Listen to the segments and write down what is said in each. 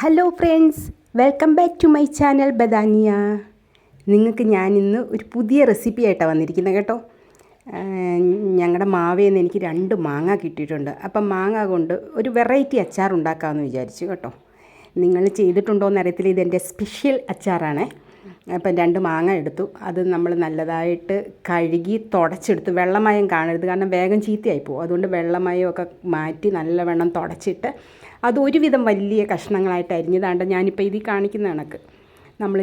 Hello friends welcome back to my channel Badania നിങ്ങൾക്ക് ഞാൻ ഇന്ന് ഒരു പുതിയ റെസിപ്പി ആയിട്ടാണ് വന്നിരിക്കുന്നത് കേട്ടോ. ഞങ്ങളുടെ മാവേന്ന് എനിക്ക് രണ്ട് മാങ്ങ കിട്ടിയിട്ടുണ്ട്. അപ്പം മാങ്ങ കൊണ്ട് ഒരു വെറൈറ്റി അച്ചാർ ഉണ്ടാക്കാമെന്ന് വിചാരിച്ചു കേട്ടോ. നിങ്ങൾ ചെയ്തിട്ടുണ്ടോ എന്നറിയത്തില്ല ഇതെന്റെ സ്പെഷ്യൽ അച്ചാറാണ്. അപ്പം രണ്ട് മാങ്ങ എടുത്തു. അത് നമ്മൾ നല്ലതായിട്ട് കഴുകി തുടച്ചെടുത്ത്. വെള്ളമയം കാണരുത്. കാരണം വേഗം ചീത്തയായി പോകും. അതുകൊണ്ട് വെള്ളമയമൊക്കെ മാറ്റി നല്ലവണ്ണം തുടച്ചിട്ട് അത് ഒരുവിധം വലിയ കഷ്ണങ്ങളായിട്ട് അരിഞ്ഞതാണ്ട് ഞാനിപ്പോൾ ഇതിൽ കാണിക്കുന്ന കണക്ക്. നമ്മൾ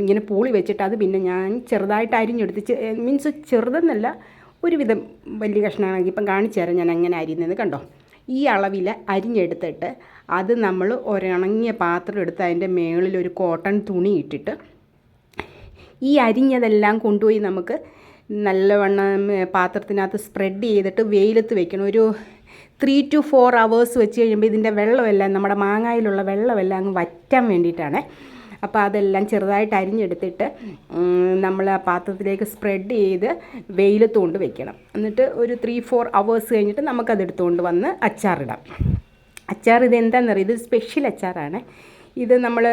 ഇങ്ങനെ പൂളി വെച്ചിട്ട് അത് പിന്നെ ഞാൻ ചെറുതായിട്ട് അരിഞ്ഞെടുത്ത് മീൻസ് ചെറുതെന്നല്ല ഒരുവിധം വലിയ കഷ്ണമാണെങ്കിൽ ഇപ്പം കാണിച്ചു തരാം ഞാൻ അങ്ങനെ അരിയുന്നത്. കണ്ടോ? ഈ അളവിൽ അരിഞ്ഞെടുത്തിട്ട് അത് നമ്മൾ ഒരണങ്ങിയ പാത്രം എടുത്ത് അതിന്റെ മേളിൽ ഒരു കോട്ടൺ തുണി ഇട്ടിട്ട് ഈ അരിഞ്ഞതെല്ലാം കൊണ്ടുപോയി നമുക്ക് നല്ലവണ്ണം പാത്രത്തിനകത്ത് സ്പ്രെഡ് ചെയ്തിട്ട് വെയിലത്ത് വെക്കണം. ഒരു ത്രീ ടു ഫോർ അവേഴ്സ് വെച്ച് കഴിയുമ്പോൾ ഇതിന്റെ വെള്ളമെല്ലാം നമ്മുടെ മാങ്ങായിലുള്ള വെള്ളമെല്ലാം അങ്ങ് വറ്റാൻ വേണ്ടിയിട്ടാണ്. അപ്പോൾ അതെല്ലാം ചെറുതായിട്ട് അരിഞ്ഞെടുത്തിട്ട് നമ്മൾ ആ പാത്രത്തിലേക്ക് സ്പ്രെഡ് ചെയ്ത് വെയിലത്ത് കൊണ്ട് വെക്കണം. എന്നിട്ട് ഒരു ത്രീ ഫോർ അവേഴ്സ് കഴിഞ്ഞിട്ട് നമുക്കതെടുത്തുകൊണ്ട് വന്ന് അച്ചാറിടാം. അച്ചാർ ഇത് എന്താണെന്നറിയാം ഇത് സ്പെഷ്യൽ അച്ചാറാണ്. ഇത് നമ്മൾ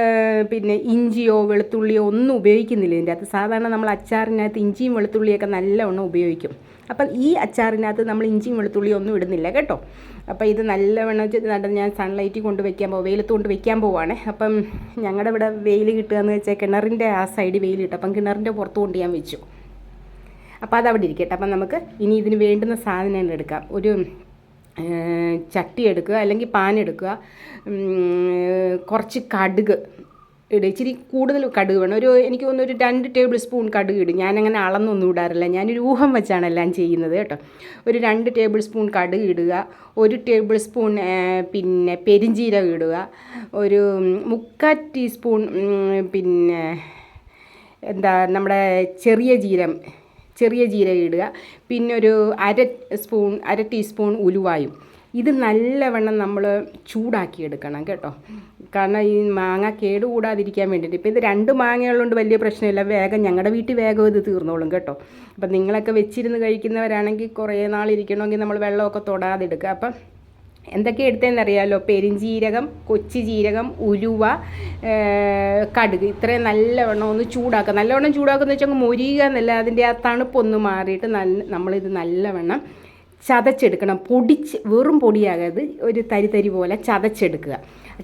പിന്നെ ഇഞ്ചിയോ വെളുത്തുള്ളിയോ ഒന്നും ഉപയോഗിക്കുന്നില്ല ഇതിന്റെ അകത്ത്. സാധാരണ നമ്മൾ അച്ചാറിനകത്ത് ഇഞ്ചിയും വെളുത്തുള്ളിയൊക്കെ നല്ലവണ്ണം ഉപയോഗിക്കും. അപ്പം ഈ അച്ചാറിനകത്ത് നമ്മൾ ഇഞ്ചിയും വെളുത്തുള്ളിയും ഒന്നും ഇടുന്നില്ല കേട്ടോ. അപ്പോൾ ഇത് നല്ലവണ്ണം ഞാൻ സൺലൈറ്റിൽ കൊണ്ട് വെക്കാൻ പോകും വെയിലത്ത് കൊണ്ട് വെക്കാൻ പോവാണ്. അപ്പം ഞങ്ങളുടെ ഇവിടെ വെയിൽ കിട്ടുകയെന്ന് വെച്ചാൽ കിണറിന്റെ ആ സൈഡ് വെയിൽ കിട്ടും. അപ്പം കിണറിന്റെ പുറത്ത് കൊണ്ട് ഞാൻ വെച്ചു. അപ്പോൾ അതവിടെ ഇരിക്കട്ടെ. അപ്പം നമുക്ക് ഇനി ഇതിന് വേണ്ടുന്ന സാധനങ്ങൾ എടുക്കാം. ഒരു ചട്ടി എടുക്കുക അല്ലെങ്കിൽ പാൻ എടുക്കുക. കുറച്ച് കടുക് ഇടുക ഇച്ചിരി കൂടുതൽ കടുക് വേണം. ഒരു എനിക്ക് തോന്നുന്നു ഒരു രണ്ട് ടേബിൾ സ്പൂൺ കടുക് ഇടും. ഞാനങ്ങനെ അളന്നൊന്നും ഇടാറില്ല. ഞാനൊരു ഊഹം വെച്ചാണ് എല്ലാം ചെയ്യുന്നത് കേട്ടോ. ഒരു രണ്ട് ടേബിൾ സ്പൂൺ കടുക് ഇടുക. ഒരു ടേബിൾ സ്പൂൺ പിന്നെ പെരിഞ്ചീരകം ഇടുക. ഒരു മുക്കാൽ ടീസ്പൂൺ പിന്നെ എന്താ നമ്മുടെ ചെറിയ ജീരം ചെറിയ ജീരകം ഇടുക. പിന്നെ ഒരു അര സ്പൂൺ അര ടീസ്പൂൺ ഉലുവായും. ഇത് നല്ലവണ്ണം നമ്മൾ ചൂടാക്കി എടുക്കണം കേട്ടോ. കാരണം ഈ മാങ്ങ കേടുകൂടാതിരിക്കാൻ വേണ്ടിയിട്ട്. ഇപ്പോൾ ഇത് രണ്ട് മാങ്ങയുള്ളതുകൊണ്ട് വലിയ പ്രശ്നമില്ല. വേഗം ഞങ്ങളുടെ വീട്ടിൽ വേഗം ഇത് തീർന്നോളും കേട്ടോ. അപ്പം നിങ്ങളൊക്കെ വെച്ചിരുന്ന് കഴിക്കുന്നവരാണെങ്കിൽ കുറേ നാളിരിക്കണമെങ്കിൽ നമ്മൾ വെള്ളമൊക്കെ തൊടാതെ എടുക്കുക. അപ്പം എന്തൊക്കെ എടുത്തതെന്നറിയാമല്ലോ പെരിഞ്ചീരകം കൊച്ചു ജീരകം ഉലുവ കടുക്. ഇത്രയും നല്ലവണ്ണം ഒന്ന് ചൂടാക്കുക. നല്ലവണ്ണം ചൂടാക്കുന്ന വെച്ചാൽ മൊരിയുക എന്നല്ല. അതിന്റെ ആ തണുപ്പൊന്ന് മാറിയിട്ട് നല്ല നമ്മളിത് നല്ലവണ്ണം ചതച്ചെടുക്കണം. പൊടിച്ച് വെറും പൊടിയാകരുത്. ഒരു തരി തരി പോലെ ചതച്ചെടുക്കുക.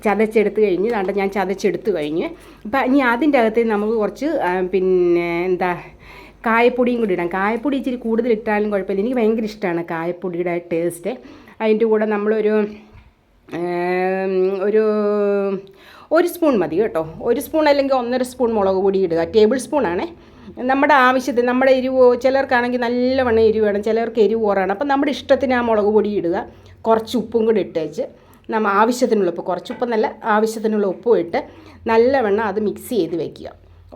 ചതച്ചെടുത്ത് കഴിഞ്ഞ് കണ്ട ഞാൻ ചതച്ചെടുത്ത് കഴിഞ്ഞ്. അപ്പം ഇനി അതിന്റെ അകത്ത് നമുക്ക് കുറച്ച് പിന്നെ എന്താ കായപ്പൊടിയും കൂടി ഇടാം. കായപ്പൊടി ഇച്ചിരി കൂടുതൽ ഇട്ടാലും കുഴപ്പമില്ല. എനിക്ക് ഭയങ്കര ഇഷ്ടമാണ് കായപ്പൊടിയുടെ ടേസ്റ്റ് അതിന്റെ കൂടെ നമ്മളൊരു ഒരു ഒരു സ്പൂൺ മതി കേട്ടോ. ഒരു സ്പൂൺ അല്ലെങ്കിൽ ഒന്നര സ്പൂൺ മുളക് പൊടി ഇടുക. ടേബിൾ സ്പൂണാണേ നമ്മുടെ ആവശ്യത്തിന് നമ്മുടെ എരിവ് ചിലർക്കാണെങ്കിൽ നല്ലവണ്ണം എരിവ് വേണം. ചിലർക്ക് എരിവ് കുറവാണ്. അപ്പം നമ്മുടെ ഇഷ്ടത്തിന് ആ മുളക് പൊടി ഇടുക. കുറച്ച് ഉപ്പും കൂടി ഇട്ടേച്ച് നമ്മൾ ആവശ്യത്തിനുള്ള ഉപ്പ് കുറച്ച് ഉപ്പ് നല്ല ആവശ്യത്തിനുള്ള ഉപ്പും ഇട്ട് നല്ലവണ്ണം അത് മിക്സ് ചെയ്ത് വെക്കുക.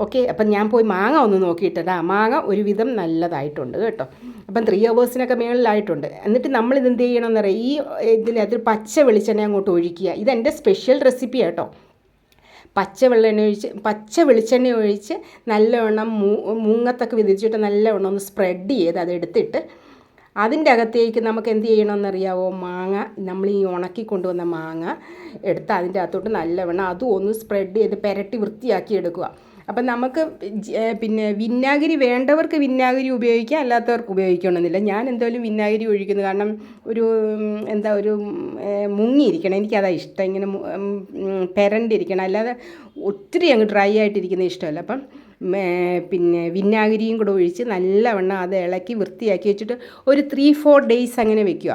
ഓക്കെ അപ്പം ഞാൻ പോയി മാങ്ങ ഒന്ന് നോക്കിയിട്ടതാ. മാങ്ങ ഒരുവിധം നല്ലതായിട്ടുണ്ട് കേട്ടോ. അപ്പം ത്രീ അവേഴ്സിനൊക്കെ മേളിലായിട്ടുണ്ട്. എന്നിട്ട് നമ്മൾ ഇത് എന്ത് ചെയ്യണമെന്നറിയാം ഈ ഇതിനകത്ത് പച്ച വെളിച്ചെണ്ണ അങ്ങോട്ട് ഒഴിക്കുക. ഇതെന്റെ സ്പെഷ്യൽ റെസിപ്പി കേട്ടോ പച്ച വെള്ളെണ്ണ ഒഴിച്ച് പച്ച വെളിച്ചെണ്ണ ഒഴിച്ച് നല്ലവണ്ണം മൂ മൂങ്ങത്തൊക്കെ വിതച്ചിട്ട് നല്ലവണ്ണം ഒന്ന് സ്പ്രെഡ് ചെയ്ത് അതെടുത്തിട്ട് അതിന്റെ അകത്തേക്ക് നമുക്ക് എന്ത് ചെയ്യണമെന്നറിയാവോ? മാങ്ങ നമ്മൾ ഈ ഉണക്കി കൊണ്ടുവന്ന മാങ്ങ എടുത്ത് അതിന്റെ അകത്തോട്ട് നല്ലവണ്ണം അതും ഒന്ന് സ്പ്രെഡ് ചെയ്ത് പെരട്ടി വൃത്തിയാക്കി എടുക്കുക. അപ്പം നമുക്ക് പിന്നെ വിന്നാഗിരി വേണ്ടവർക്ക് വിന്നാഗിരി ഉപയോഗിക്കാം അല്ലാത്തവർക്ക് ഉപയോഗിക്കണമെന്നില്ല. ഞാൻ എന്തായാലും വിന്നാഗിരി ഒഴിക്കുന്നു. കാരണം ഒരു എന്താ ഒരു മുങ്ങിയിരിക്കണം. എനിക്കതാ ഇഷ്ടം. ഇങ്ങനെ പെരണ്ടിരിക്കണം. അല്ലാതെ ഒത്തിരി അങ്ങ് ഡ്രൈ ആയിട്ടിരിക്കുന്ന ഇഷ്ടമല്ല. അപ്പം പിന്നെ വിന്നാഗിരിയും കൂടെ ഒഴിച്ച് നല്ലവണ്ണം അത് ഇളക്കി വൃത്തിയാക്കി വെച്ചിട്ട് ഒരു ത്രീ ഫോർ ഡേയ്സ് അങ്ങനെ വെക്കുക.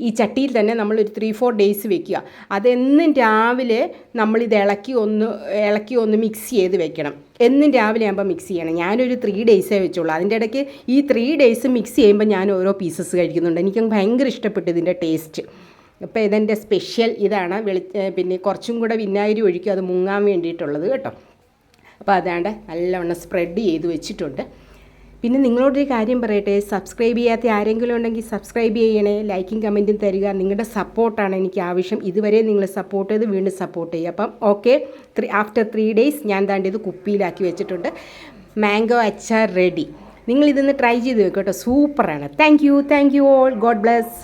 ഈ ചട്ടിയിൽ തന്നെ നമ്മൾ ഒരു ത്രീ ഫോർ ഡേയ്സ് വെക്കുക. അതെന്നും രാവിലെ നമ്മളിത് ഇളക്കി ഒന്ന് ഇളക്കി ഒന്ന് മിക്സ് ചെയ്ത് വെക്കണം. എന്നും രാവിലെ ആകുമ്പോൾ മിക്സ് ചെയ്യണം. ഞാനൊരു ത്രീ ഡേയ്സേ വെച്ചുള്ളൂ. അതിന്റെ ഇടയ്ക്ക് ഈ ത്രീ ഡേയ്സ് മിക്സ് ചെയ്യുമ്പോൾ ഞാൻ ഓരോ പീസസ് കഴിക്കുന്നുണ്ട്. എനിക്ക് ഭയങ്കര ഇഷ്ടപ്പെട്ടു ഇതിന്റെ ടേസ്റ്റ് അപ്പോൾ ഇതെന്റെ സ്പെഷ്യൽ ഇതാണ്. വെളി പിന്നെ കുറച്ചും കൂടെ വിനാഗിരി ഒഴിക്കും അത് മുങ്ങാൻ വേണ്ടിയിട്ടുള്ളത് കേട്ടോ. അപ്പോൾ അതാണ്ട് നല്ലവണ്ണം സ്പ്രെഡ് ചെയ്ത് വെച്ചിട്ടുണ്ട്. പിന്നെ നിങ്ങളോടൊരു കാര്യം പറയട്ടെ സബ്സ്ക്രൈബ് ചെയ്യാത്ത ആരെങ്കിലും ഉണ്ടെങ്കിൽ സബ്സ്ക്രൈബ് ചെയ്യണേ ലൈക്കും കമന്റും തരിക. നിങ്ങളുടെ സപ്പോർട്ടാണ് എനിക്ക് ആവശ്യം. ഇതുവരെ നിങ്ങൾ സപ്പോർട്ട് ചെയ്ത് വീണ്ടും സപ്പോർട്ട് ചെയ്യുക. അപ്പം okay three after three days ഞാൻ താണ്ടി ഇത് കുപ്പിയിലാക്കി വെച്ചിട്ടുണ്ട്. മാംഗോ അച്ചാർ റെഡി നിങ്ങൾ ഇതൊന്ന് ട്രൈ ചെയ്ത് നോക്കട്ടോ സൂപ്പറാണ് thank you thank you all God bless